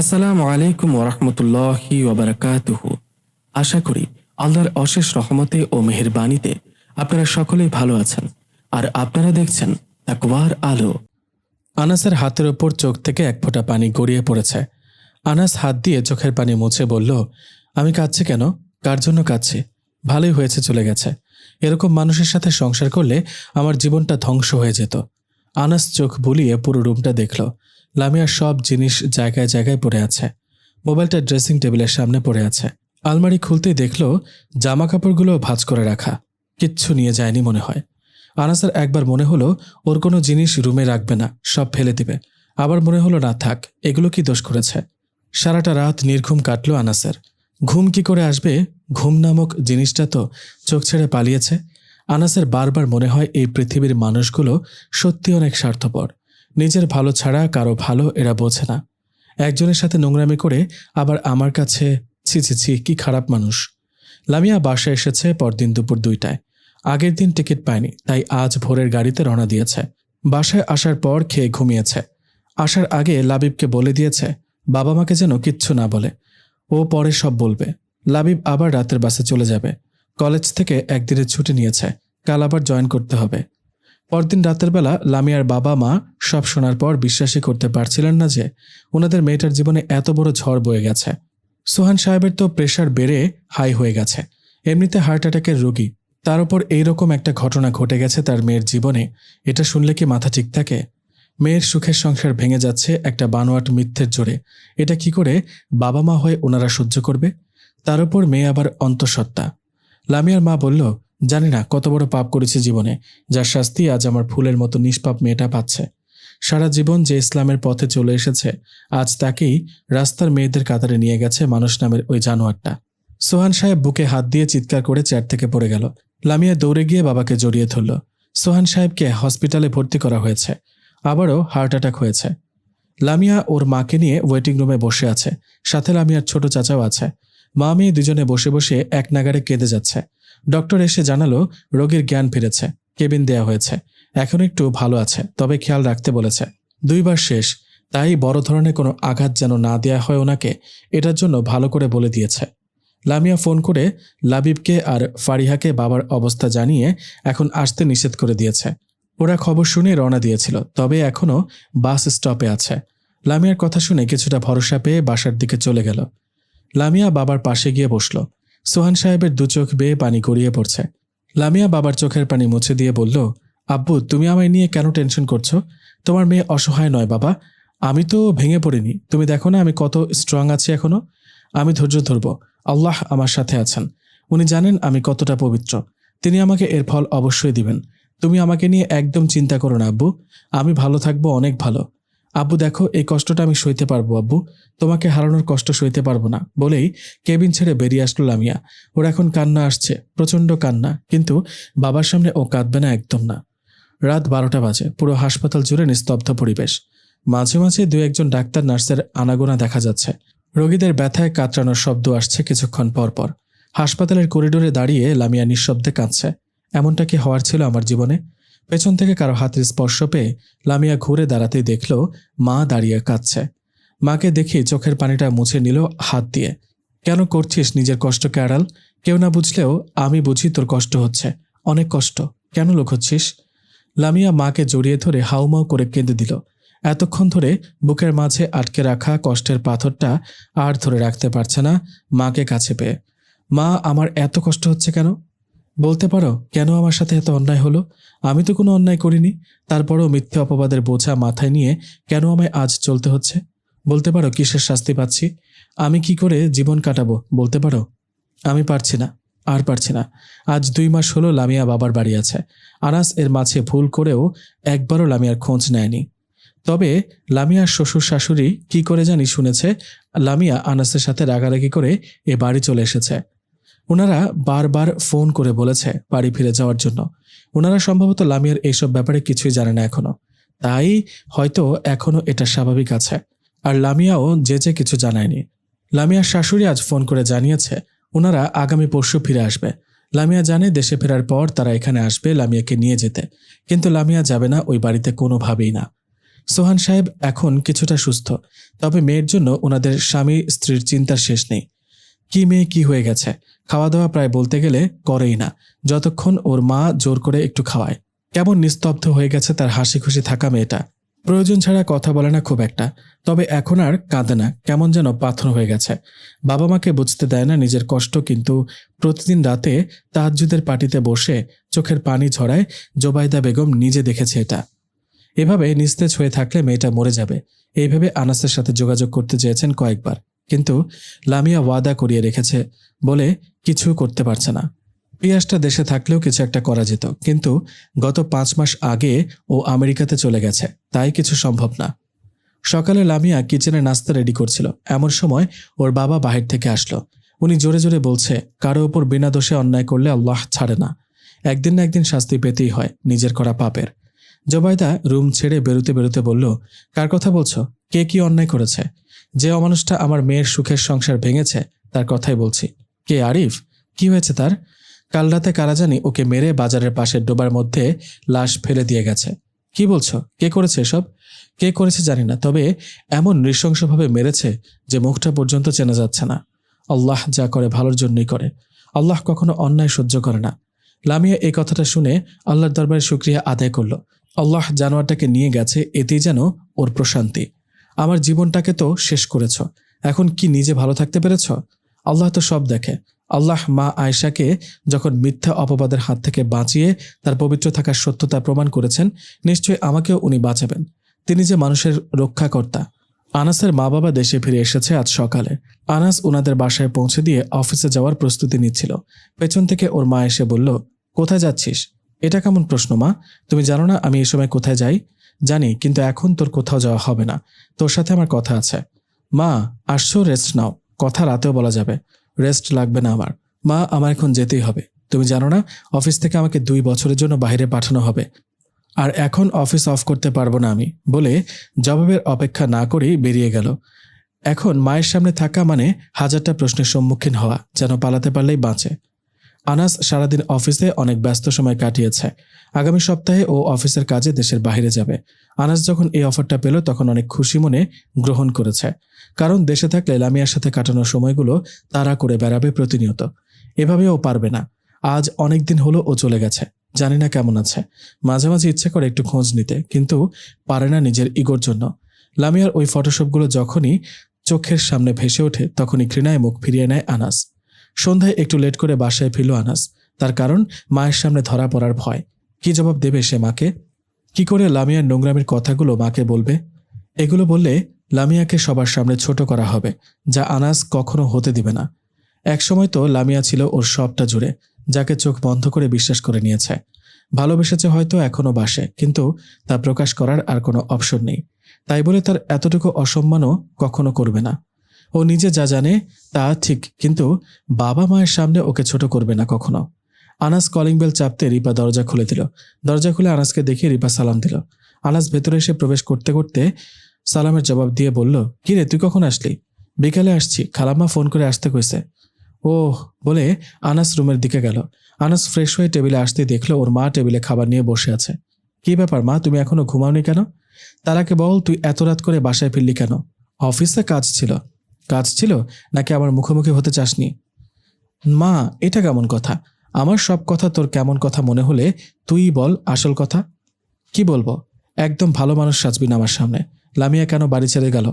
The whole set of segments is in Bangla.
আসসালামু আলাইকুম ওরহমতুল্লাহি ওবরাকাতুহ আশা করি আল্লাহর অশেষ রহমতে ও মেহেরবানিতে আপনারা সকলেই ভালো আছেন। আর আপনারা দেখছেন তাকওয়ার আলো। আনাসের হাতের ওপর চোখ থেকে এক ফোঁটা পানি গড়িয়ে পড়েছে। আনাস হাত দিয়ে চোখের পানি মুছে বলল, আমি কাঁদছি কেন? কার জন্য কাঁদছি? ভালোই হয়েছে চলে গেছে। এরকম মানুষের সাথে সংসার করলে আমার জীবনটা ধ্বংস হয়ে যেত। আনাস চোখ বুলিয়ে পুরো রুমটা দেখল। লামিয়ার সব জিনিস জায়গায় জায়গায় পড়ে আছে। মোবাইলটা ড্রেসিং টেবিলের সামনে পড়ে আছে। আলমারি খুলতেই দেখল জামা কাপড়গুলো ভাঁজ করে রাখা। কিচ্ছু নিয়ে যায়নি মনে হয়। আনাসের একবার মনে হলো, ওর কোনো জিনিস রুমে রাখবে না, সব ফেলে দিবে। আবার মনে হলো, না, থাক, এগুলো কি দোষ করেছে? সারাটা রাত নির্ঘুম কাটলো আনাসের। ঘুম কি করে আসবে? ঘুম নামক জিনিসটা তো চোখ ছেড়ে পালিয়েছে। আনাসের বারবার মনে হয় এই পৃথিবীর মানুষগুলো সত্যি অনেক স্বার্থপর। নিজের ভালো ছাড়া কারও ভালো এরা বোঝে না। একজনের সাথে নোংরামি করে আবার আমার কাছে, ছি ছি ছি, কি খারাপ মানুষ। লামিয়া বাসায় এসেছে পরদিন দুপুর দুইটায়। আগের দিন টিকিট পায়নি, তাই আজ ভোরের গাড়িতে রওনা দিয়েছে। বাসায় আসার পর খেয়ে ঘুমিয়েছে। আসার আগে লাবিবকে বলে দিয়েছে বাবা মাকে যেন কিচ্ছু না বলে। ও পরে সব বলবে। লাবিব আবার রাতের বাসে চলে যাবে। কলেজ থেকে একদিনের ছুটি নিয়েছে। কাল আবার জয়েন করতে হবে। পরদিন রাতের বেলা লামিয়ার বাবা মা সব শোনার পর বিশ্বাসই করতে পারছিলেন না যে ওনাদের মেয়েটার জীবনে এত বড় ঝড় বয়ে গেছে। সোহান সাহেবের তো প্রেশার বেড়ে হাই হয়ে গেছে। এমনিতে হার্ট অ্যাটাকের রোগী। তার উপর এইরকম একটা ঘটনা ঘটে গেছে তার মেয়ের জীবনে। এটা শুনলে কি মাথা ঠিক থাকে? মেয়ের সুখের সংসার ভেঙে যাচ্ছে একটা বানোয়াট মিথ্যের জোরে। এটা কি করে বাবা মা হয়ে ওনারা সহ্য করবে? তার উপর মেয়ে আবার অন্তঃসত্ত্বা। লামিয়ার মা বলল, জানি না, কত বড় পাপ করেছে জীবনে, যার শাস্তি আজ আমার ফুলের মতো নিষ্পাপ মেয়েটা পাচ্ছে। সারা জীবন যে ইসলামের পথে চলে এসেছে, আজ তাকেই রাস্তার মেয়েদের কাতারে নিয়ে গেছে মানুষ নামের ওই জানোয়ারটা। সোহান সাহেব বুকে হাত দিয়ে চিৎকার করে চেয়ার থেকে পড়ে গেল। লামিয়া দৌড়ে গিয়ে বাবাকে জড়িয়ে ধরল। সোহান সাহেবকে হসপিটালে ভর্তি করা হয়েছে। আবারও হার্ট অ্যাটাক হয়েছে। লামিয়া ওর মাকে নিয়ে ওয়েটিং রুমে বসে আছে। সাথে লামিয়ার ছোট চাচাও আছে। মা মেয়ে দুজনে বসে বসে এক নাগারে কেঁদে যাচ্ছে। ডক্টর এসে জানালো, রোগীর জ্ঞান ফিরেছে, কেবিন দেয়া হয়েছে, এখন একটু ভালো আছে, তবে খেয়াল রাখতে বলেছে। দুইবার শেষ, তাই বড় ধরনের কোনো আঘাত যেন না দেয়া হয় ওনাকে, এটার জন্য ভালো করে বলে দিয়েছে। লামিয়া ফোন করে লাবিবকে আর ফারিহাকে বাবার অবস্থা জানিয়ে এখন আসতে নিষেধ করে দিয়েছে। ওরা খবর শুনে রওনা দিয়েছিল, তবে এখনও বাস স্টপে আছে। লামিয়ার কথা শুনে কিছুটা ভরসা পেয়ে বাসার দিকে চলে গেল। লামিয়া বাবার পাশে গিয়ে বসল। সোহান সাহেবের দু চোখ বেয়ে পানি গড়িয়ে পড়ছে। লামিয়া বাবার চোখের পানি মুছে দিয়ে বলল, আব্বু, তুমি আমায় নিয়ে কেন টেনশন করছ? তোমার মেয়ে অসহায় নয় বাবা। আমি তো ভেঙে পড়িনি। তুমি দেখো না আমি কত স্ট্রং আছি এখনও। আমি ধৈর্য ধরব। আল্লাহ আমার সাথে আছেন। উনি জানেন আমি কতটা পবিত্র। তিনি আমাকে এর ফল অবশ্যই দিবেন। তুমি আমাকে নিয়ে একদম চিন্তা করো না আব্বু। আমি ভালো থাকব, অনেক ভালো। আব্বু, দেখো, এই কষ্টটা আমি সইতে পারব, আব্বু। তোমাকে হারানোর কষ্ট সইতে পারব না। বলেই কেবিন ছেড়ে বেরিয়ে আসলো লামিয়া। ওর এখন কান্না আসছে, প্রচণ্ড কান্না। কিন্তু বাবার সামনে ও কাঁদবে না একদম না। রাত বারোটা বাজে, পুরো হাসপাতাল জুড়ে নিস্তব্ধ পরিবেশ। মাঝে মাঝে দু একজন ডাক্তার নার্সের আনাগোনা দেখা যাচ্ছে। রোগীদের ব্যথায় কাতরানোর শব্দ আসছে কিছুক্ষণ পর পর। হাসপাতালের করিডোরে দাঁড়িয়ে লামিয়া নিঃশব্দে কাঁদছে। এমনটা কি হওয়ার ছিল আমার জীবনে? পেছন থেকে কারও হাতের স্পর্শ পেয়ে লামিয়া ঘুরে দাঁড়াতেই দেখল, মা দাঁড়িয়ে কাঁদছে। মাকে দেখে চোখের পানিটা মুছে নিল হাত দিয়ে। কেন করছিস নিজের কষ্টকে আড়াল? কেউ না বুঝলেও আমি বুঝি তোর কষ্ট হচ্ছে। অনেক কষ্ট। কেন লুকোচ্ছিস? লামিয়া মাকে জড়িয়ে ধরে হাউমাউ করে কেঁদে দিল। এতক্ষণ ধরে বুকের মাঝে আটকে রাখা কষ্টের পাথরটা আর ধরে রাখতে পারছে না মাকে কাছে পেয়ে। মা, আমার এত কষ্ট হচ্ছে কেন? বলতে পারো, কেন আমার সাথে এত অন্যায় হলো? আমি তো কোনো অন্যায় করিনি। তারপরও মিথ্যে অপবাদের বোঝা মাথায় নিয়ে কেন আমায় আজ চলতে হচ্ছে? বলতে পারো, কিসের শাস্তি পাচ্ছি? আমি কি করে জীবন কাটাবো? বলতে পারো, আমি পারছি না, আর পারছি না। আজ দুই মাস হলো লামিয়া বাবার বাড়ি আছে। আনাস এর মাঝে ভুল করেও একবারও লামিয়ার খোঁজ নেয়নি। তবে লামিয়ার শ্বশুর শাশুড়ি কি করে জানি শুনেছে, লামিয়া আনাসের সাথে রাগারাগি করে এ বাড়ি চলে এসেছে। ওনারা বারবার ফোন করে বলেছে বাড়ি ফিরে যাওয়ার জন্য। ওনারা সম্ভবত লামিয়ার এইসব ব্যাপারে কিছুই জানে না এখনও। তাই হয়তো এখনও এটা স্বাভাবিক আছে। আর লামিয়াও যে যে কিছু জানায়নি। লামিয়ার শাশুড়ি আজ ফোন করে জানিয়েছে ওনারা আগামী পরশু ফিরে আসবে। লামিয়া জানে দেশে ফেরার পর তারা এখানে আসবে লামিয়াকে নিয়ে যেতে। কিন্তু লামিয়া যাবে না ওই বাড়িতে কোনোভাবেই না। সোহান সাহেব এখন কিছুটা সুস্থ। তবে মেয়ের জন্য ওনাদের স্বামী স্ত্রীর চিন্তার শেষ নেই। কি মেয়ে, কি হয়ে গেছে? খাওয়া দাওয়া প্রায় বলতে গেলে করেই না। যতক্ষণ ওর মা জোর করে একটু খাওয়ায়। কেমন নিস্তব্ধ হয়ে গেছে তার হাসি খুশি থাকা মেয়েটা। প্রয়োজন ছাড়া কথা বলে না খুব একটা। তবে এখন আর কাঁদে না, কেমন যেন পাথর হয়ে গেছে। বাবা মাকে বুঝতে দেয় না নিজের কষ্ট, কিন্তু প্রতিদিন রাতে তাহাজ্জুদের পার্টিতে বসে চোখের পানি ঝরায় জোবাইদা বেগম নিজে দেখেছে এটা। এভাবে নিস্তেজ হয়ে থাকলে মেয়েটা মরে যাবে। এইভাবে আনাসের সাথে যোগাযোগ করতে চেয়েছেন কয়েকবার। কিন্তু লামিয়া ওয়াদা করিয়ে রেখেছে, বলে কিছু করতে পারছে না। পিয়াসটা দেশে থাকলেও কিছু একটা করা যেত, কিন্তু গত পাঁচ মাস আগে ও আমেরিকাতে চলে গেছে, তাই কিছু সম্ভব না। সকালে লামিয়া কিচেনে নাস্তা রেডি করছিল, এমন সময় ওর বাবা বাহির থেকে আসলো। উনি জোরে জোরে বলছে, কারও ওপর বিনা দোষে অন্যায় করলে আল্লাহ ছাড়ে না। একদিন না একদিন শাস্তি পেতেই হয়, নিজের করা পাপের। জবাইদা রুম ছেড়ে বেরোতে বেরোতে বলল, কার কথা বলছো? কে কি অন্যায় করেছে? যে অমানুষটা আমার মেয়ের সুখের সংসার ভেঙেছে, তার কথাই বলছি। কে আরিফ? কি হয়েছে তার? কাল রাতে কারা জানি ওকে মেরে বাজারের পাশের ডোবার মধ্যে লাশ ফেলে দিয়ে গেছে। কি বলছো? কে করেছে এসব? কে করেছে জানি না, তবে এমন নৃশংসভাবে মেরেছে যে মুখটা পর্যন্ত চেনা যাচ্ছে না। আল্লাহ যা করে ভালোর জন্যই করে। আল্লাহ কখনো অন্যায় সহ্য করে না। লামিয়া এই কথাটা শুনে আল্লাহর দরবারে শুক্রিয়া আদায় করল। আল্লাহ জানোয়ারটাকে নিয়ে গেছে, এতেই যেন ওর প্রশান্তি। আমার জীবনটাকে তো শেষ করেছ। এখন কি নিজে ভালো থাকতে পেরেছ? আল্লাহ তো সব দেখে। আল্লাহ মা আয়েশাকে যখন মিথ্যা অপবাদের হাত থেকে বাঁচিয়ে তার পবিত্র থাকার সত্যতা প্রমাণ করেছেন, নিশ্চয়ই আমাকেও উনি বাঁচাবেন। তিনি যে মানুষের রক্ষাকর্তা। আনাসের মা বাবা দেশে ফিরে এসেছে আজ সকালে। আনাস ওনাদের বাসায় পৌঁছে দিয়ে অফিসে যাওয়ার প্রস্তুতি নিচ্ছিল। পেছন থেকে ওর মা এসে বলল, কোথায় যাচ্ছিস? এটা কেমন প্রশ্ন মা? তুমি জানো না আমি এ সময় কোথায় যাই? জানি, কিন্তু এখন তোর কোথাও যাওয়া হবে না। তোর সাথে আমার কথা আছে। মা, আসছো রেস্ট নাও। কথা রাতেও বলা যাবে। রেস্ট লাগবে না আমার। মা, আমার এখন যেতেই হবে। তুমি জানো না, অফিস থেকে আমাকে দুই বছরের জন্য বাইরে পাঠানো হবে। আর এখন অফিস অফ করতে পারব না আমি। বলে জবাবের অপেক্ষা না করেই বেরিয়ে গেল। এখন মায়ের সামনে থাকা মানে হাজারটা প্রশ্নের সম্মুখীন হওয়া, যেন পালাতে পারলেই বাঁচে। আনাস সারাদিন অফিসে অনেক ব্যস্ত সময় কাটিয়েছে। আগামী সপ্তাহে ও অফিসের কাজে দেশের বাইরে যাবে। আনাস যখন এই অফারটা পেল, তখন অনেক খুশি মনে গ্রহণ করেছে। কারণ দেশে থাকলে লামিয়ার সাথে কাটানোর সময়গুলো তারা করে বেড়াবে প্রতিনিয়ত। এভাবেও পারবে না। আজ অনেক দিন হলো ও চলে গেছে। জানি না কেমন আছে। মাঝে মাঝে ইচ্ছে করে একটু খোঁজ নিতে, কিন্তু পারে না নিজের ইগোর জন্য। লামিয়ার ওই ফটোশপগুলো যখনই চোখের সামনে ভেসে ওঠে, তখনই ঘৃণায় মুখ ফিরিয়ে নেয় আনাস। সন্ধ্যায় একটু লেট করে বাসায় ফিরল আনাস। তার কারণ মায়ের সামনে ধরা পড়ার ভয়। কি জবাব দেবে সে মাকে? কি করে লামিয়ার নোংরামির কথাগুলো মাকে বলবে? এগুলো বললে লামিয়াকে সবার সামনে ছোট করা হবে, যা আনাস কখনো হতে দিবে না। একসময় তো লামিয়া ছিল ওর সবটা জুড়ে, যাকে চোখ বন্ধ করে বিশ্বাস করে নিয়েছে। ভালোবেসেছে হয়তো এখনও বাসে, কিন্তু তা প্রকাশ করার আর কোনো অপশন নেই। তাই বলে তার এতটুকু অসম্মানও কখনো করবে না। ও নিজে যা জানে তা ঠিক, কিন্তু বাবা মায়ের সামনে ওকে ছোট করবে না কখনো। আনাস কলিং বেল চাপতে রিপা দরজা খুলে দিল। দরজা খুলে আনাসকে দেখে রিপা সালাম দিল। আনাস ভেতরে এসে প্রবেশ করতে করতে সালামের জবাব দিয়ে বলল, কি রে, তুই কখন আসলি? বিকালে আসছি। খালাম্মা ফোন করে আসতে কইছে। ওহ, বলে আনাস রুমের দিকে গেল। আনাস ফ্রেশ হয়ে টেবিলে আসতে দেখল ওর মা টেবিলে খাবার নিয়ে বসে আছে। কি ব্যাপার মা, তুমি এখনও ঘুমাওনি কেন? তারাকে বল, তুই এত রাত করে বাসায় ফিরলি কেন? অফিসে কাজ ছিল। কাজ ছিল নাকি আমার মুখোমুখি হতে চাসনি? মা, এটা কেমন কথা? আমার সব কথা তোর কেমন কথা মনে হলে তুই বল আসল কথা। কি বলব? একদম ভালো মানুষ সাজবি না আমার সামনে। লামিয়া কেন বাড়ি ছেড়ে গেল?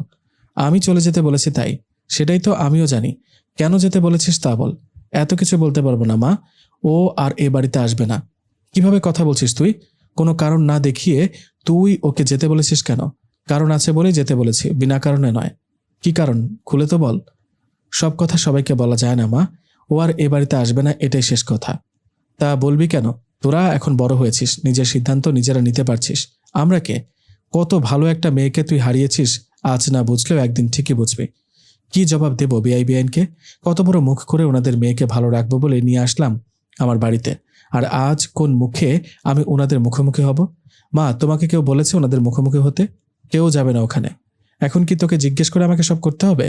আমি চলে যেতে বলেছি তাই। সেটাই তো আমিও জানি। কেন যেতে বলেছিস তা বল। এত কিছু বলতে পারব না মা। ও আর এ বাড়িতে আসবে না। কীভাবে কথা বলছিস তুই? কোনো কারণ না দেখিয়ে তুই ওকে যেতে বলেছিস কেন? কারণ আছে বলেই যেতে বলেছি, বিনা কারণে নয়। কি কারণ? খুলে তো বল। সব কথা সবাইকে বলা যায় না, মা। ও আর এ বাড়িতে আসবে না, এটাই শেষ কথা। তা বলবি কেন? তোরা এখন বড় হয়েছিস, নিজের সিদ্ধান্ত নিজেরা নিতে পারছিস। আমরা কে? কত ভালো একটা মেয়েকে তুই হারিয়েছিস, আজ না বুঝলেও একদিন ঠিকই বুঝবি। কি জবাব দেবো বিআই বিআইনকে কত বড় মুখ করে ওনাদের মেয়েকে ভালো রাখব বলে নিয়ে আসলাম আমার বাড়িতে। আর আজ কোন মুখে আমি ওনাদের মুখোমুখি হব? মা, তোমাকে কেউ বলেছে ওনাদের মুখোমুখি হতে? কেউ যাবে না ওখানে। এখন কি তোকে জিজ্ঞেস করে আমাকে সব করতে হবে?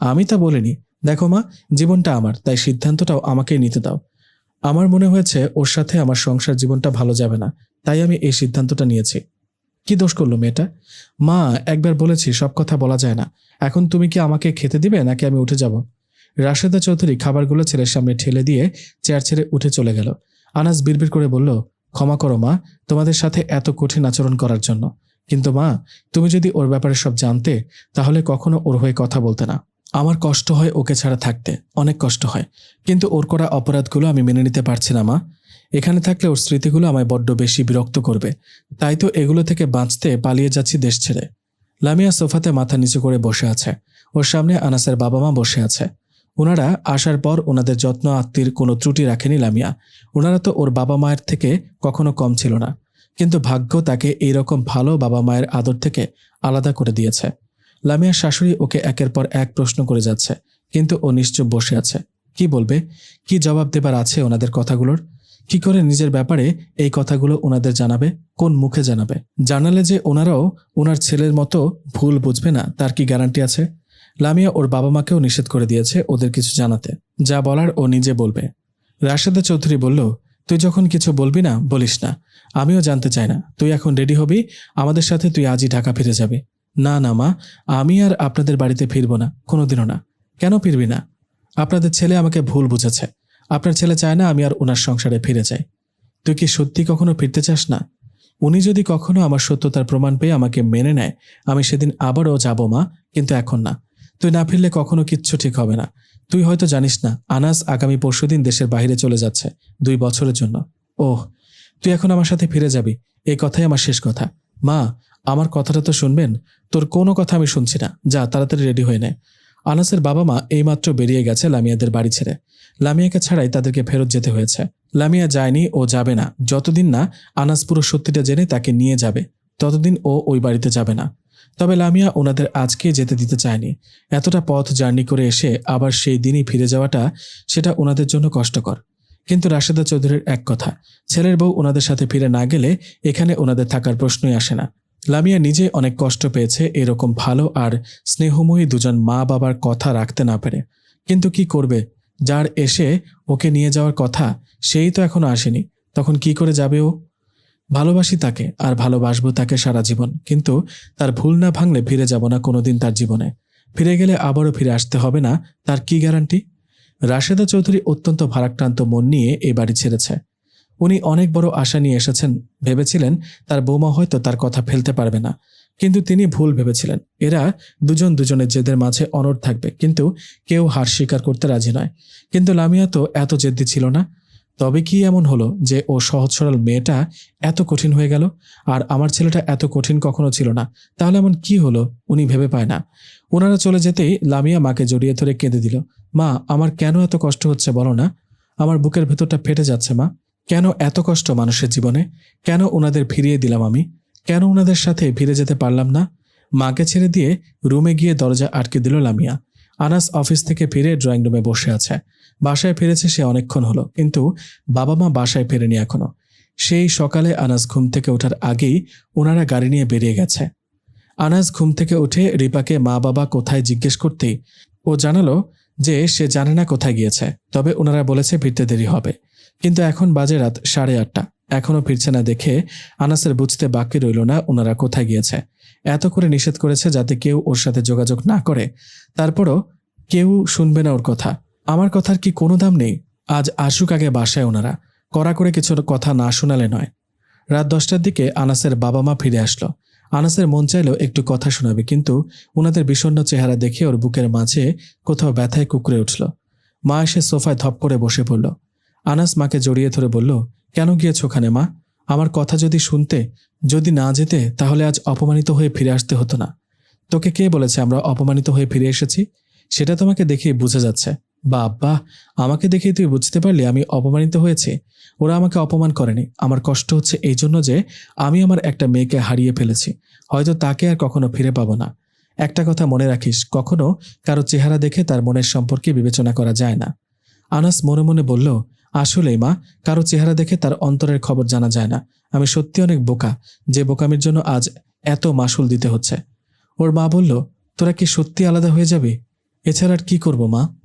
আমি তা বলিনি। দেখো মা, জীবনটা আমার, তাই সিদ্ধান্তটাও আমাকেই নিতে দাও। আমার মনে হয়েছে ওর সাথে আমার সংসার জীবনটা ভালো যাবে না, তাই আমি এই সিদ্ধান্তটা নিয়েছি। কি দোষ করল মেয়েটা? মা, একবার বলেছি, সব কথা বলা যায় না। এখন তুমি কি আমাকে খেতে দিবে, নাকি আমি উঠে যাব? রাশেদা চৌধুরী খাবারগুলো ছেলের সামনে ঠেলে দিয়ে চেয়ার ছেড়ে উঠে চলে গেল। আনাস বিড়বিড় করে বলল, ক্ষমা করো মা, তোমাদের সাথে এত কঠিন আচরণ করার জন্য। কিন্তু মা, তুমি যদি ওর ব্যাপারে সব জানতে, তাহলে কখনো ওর হয়ে কথা বলতে না। আমার কষ্ট হয় ওকে ছাড়া থাকতে, অনেক কষ্ট হয়। কিন্তু ওর করা অপরাধগুলো আমি মেনে নিতে পারছি না, মা। এখানে থাকলে ওর স্মৃতিগুলো আমায় বড্ড বেশি বিরক্ত করবে। তাই তো এগুলো থেকে বাঁচতে পালিয়ে যাচ্ছি দেশ ছেড়ে। লামিয়া সোফাতে মাথা নিচু করে বসে আছে। ওর সামনে আনাসের বাবা মা বসে আছে। ওনারা আসার পর ওনাদের যত্ন আত্মীর কোনো ত্রুটি রাখেনি লামিয়া। ওনারা তো ওর বাবা মায়ের থেকে কখনো কম ছিল না। কিন্তু ভাগ্য তাকে এইরকম ভালো বাবা মায়ের আদর থেকে আলাদা করে দিয়েছে। লামিয়ার শাশুড়ি ওকে একের পর এক প্রশ্ন করে যাচ্ছে, কিন্তু ও নিশ্চুপ বসে আছে। কি বলবে? কি জবাব দেবার আছে ওনাদের কথাগুলোর? কি করে নিজের ব্যাপারে এই কথাগুলো ওনাদের জানাবে? কোন মুখে জানাবে? জানালে যে ওনারাও ওনার ছেলের মতো ভুল বুঝবে না, তার কি গ্যারান্টি আছে? লামিয়া ওর বাবা মাকেও নিষেধ করে দিয়েছে ওদের কিছু জানাতে। যা বলার ও নিজে বলবে। রাশেদা চৌধুরী বলল তুই যখন কিছু বলবি না, বলিস না। আমিও জানতে চাই না। তুই এখন রেডি হবি, আমাদের সাথে তুই আজই ঢাকা ফিরে যাবি। না না, মা, আমি আর আপনাদের বাড়িতে ফিরবো না, কোনোদিনও না। কেন ফিরবি না? আপনাদের ছেলে আমাকে ভুল বুঝেছে। আপনার ছেলে চায় না আমি আর ওনার সংসারে ফিরে যাই। তুই কি সত্যি কখনো ফিরতে চাস না? উনি যদি কখনো আমার সত্যতার প্রমাণ পেয়ে আমাকে মেনে নেয়, আমি সেদিন আবারও যাব, মা, কিন্তু এখন না। তুই না ফিরলে কখনো কিচ্ছু ঠিক হবে না। তুই হয়তো জানিস না, আনাস আগামী পরশুদিন দেশের বাইরে চলে যাচ্ছে, দুই বছরের জন্য। ওহ, তুই এখন আমার সাথে ফিরে যাবি এই কথাই আমার শেষ কথা। মা, আমার কথাটা তো শুনবেন? তোর কোনো কথা আমি শুনছি না। যা, তাড়াতাড়ি রেডি হয়ে নে। আনাসের বাবা মা এইমাত্র বেরিয়ে গেছে লামিয়াদের বাড়ি ছেড়ে। লামিয়াকে ছাড়াই তাদেরকে ফেরত যেতে হয়েছে। লামিয়া যায়নি, ও যাবে না। যতদিন না আনাস পুরো সত্যিটা জেনে তাকে নিয়ে যাবে, ততদিন ও ওই বাড়িতে যাবে না। তবে লামিয়া ওনাদের আজকে যেতে দিতে চায়নি। এতটা পথ জার্নি করে এসে আবার সেই দিনই ফিরে যাওয়াটা সেটা ওনাদের জন্য কষ্টকর। কিন্তু রাশেদা চৌধুরীর এক কথা, ছেলের বউ ওনাদের সাথে ফিরে না গেলে এখানে ওনাদের থাকার প্রশ্নই আসে না। লামিয়া নিজে অনেক কষ্ট পেয়েছে এরকম ভালো আর স্নেহময়ী দুজন মা বাবার কথা রাখতে না পেরে। কিন্তু কি করবে? যার এসে ওকে নিয়ে যাওয়ার কথা, সেই তো এখনও আসেনি। তখন কি করে যাবে ও? ভালোবাসি তাকে আর ভালোবাসবো তাকে সারা জীবন, কিন্তু তার ভুল না ভাঙলে ফিরে যাব না কোনোদিন তার জীবনে। ফিরে গেলে আবারও ফিরে আসতে হবে না, তার কি গ্যারান্টি? রাশেদা চৌধুরী অত্যন্ত ভারাক্রান্ত মন নিয়ে এ বাড়ি ছেড়েছে। উনি অনেক বড় আশা নিয়ে এসেছেন, ভেবেছিলেন তার বৌমা হয়তো তার কথা ফেলতে পারবে না। কিন্তু তিনি ভুল ভেবেছিলেন। এরা দুজন দুজনের জেদের মাঝে অনড় থাকবে, কিন্তু কেউ হার স্বীকার করতে রাজি নয়। কিন্তু লামিয়া তো এত জেদ্দি ছিল না। তবে কি এমন হলো যে ও সহজ সরল মেয়েটা এত কঠিন হয়ে গেল? আর আমার ছেলেটা এত কঠিন কখনো ছিল না। তাহলে এমন কি হলো? উনি ভেবে পায় না। ওনারা চলে যেতেই লামিয়া মাকে জড়িয়ে ধরে কেঁদে দিল। মা, আমার কেন এত কষ্ট হচ্ছে বলো না? আমার বুকের ভেতরটা ফেটে যাচ্ছে, মা। কেন এত কষ্ট মানুষের জীবনে? কেন ওনাদের ফিরিয়ে দিলাম আমি? কেন ওনাদের সাথে ফিরে যেতে পারলাম না? মাকে ছেড়ে দিয়ে রুমে গিয়ে দরজা আটকে দিল লামিয়া। আনাস অফিস থেকে ফিরে ড্রয়িং রুমে বসে আছে। বাসায় ফিরেছে সে অনেকক্ষণ হলো, কিন্তু বাবা মা বাসায় ফেরেনি এখনও। সেই সকালে আনাস ঘুম থেকে ওঠার আগেই ওনারা গাড়ি নিয়ে বেরিয়ে গেছে। আনাস ঘুম থেকে উঠে রিপাকে মা বাবা কোথায় জিজ্ঞেস করতেই ও জানালো যে সে জানে না কোথায় গিয়েছে, তবে ওনারা বলেছে ফিরতে দেরি হবে। কিন্তু এখন বাজে রাত সাড়ে আটটা। এখনও ফিরছে না দেখে আনাসের বুঝতে বাকি রইল না ওনারা কোথায় গিয়েছে। এত করে নিষেধ করেছে যাতে কেউ ওর সাথে যোগাযোগ না করে। তারপরও কেউ শুনবে না ওর কথা। আমার কথার কি কোনো দাম নেই? আজ আসুক আগে বাসায় ওনারা। কড়া করে কিছু কথা না শোনালে নয়। রাত দশটার দিকে আনাসের বাবা মা ফিরে আসলো। আনাসের মন চাইলো একটু কথা শোনাবে, কিন্তু ওনাদের বিষণ্ণ চেহারা দেখে ওর বুকের মাঝে কোথাও ব্যথায় কুকুরে উঠল। মা এসে সোফায় ধপ করে বসে পড়ল। আনাস মাকে জড়িয়ে ধরে বলল, কেন গিয়েছ ওখানে, মা? আমার কথা যদি শুনতে, যদি না যেতে, তাহলে আজ অপমানিত হয়ে ফিরে আসতে হতো না। তোকে কে বলেছে আমরা অপমানিত হয়ে ফিরে এসেছি? সেটা তোমাকে দেখে বোঝা যাচ্ছে। বা আব্বা, আমাকে দেখে তুই বুঝতে পারলি আমি অপমানিত হয়েছি। ওরা আমাকে অপমান করেনি। আমার কষ্ট হচ্ছে এই জন্য যে আমি আমার একটা মেয়েকে হারিয়ে ফেলেছি। হয়তো তাকে আর কখনো ফিরে পাবো না। একটা কথা মনে রাখিস, কখনো কারও চেহারা দেখে তার মনের সম্পর্কে বিবেচনা করা যায় না। আনাস মনে মনে বলল, আসলেই মা, কারও চেহারা দেখে তার অন্তরের খবর জানা যায় না। আমি সত্যি অনেক বোকা, যে বোকামির জন্য আজ এত মাসুল দিতে হচ্ছে। ওর মা বলল, তোরা কি সত্যি আলাদা হয়ে যাবে? এছাড়া আর কি করব মা?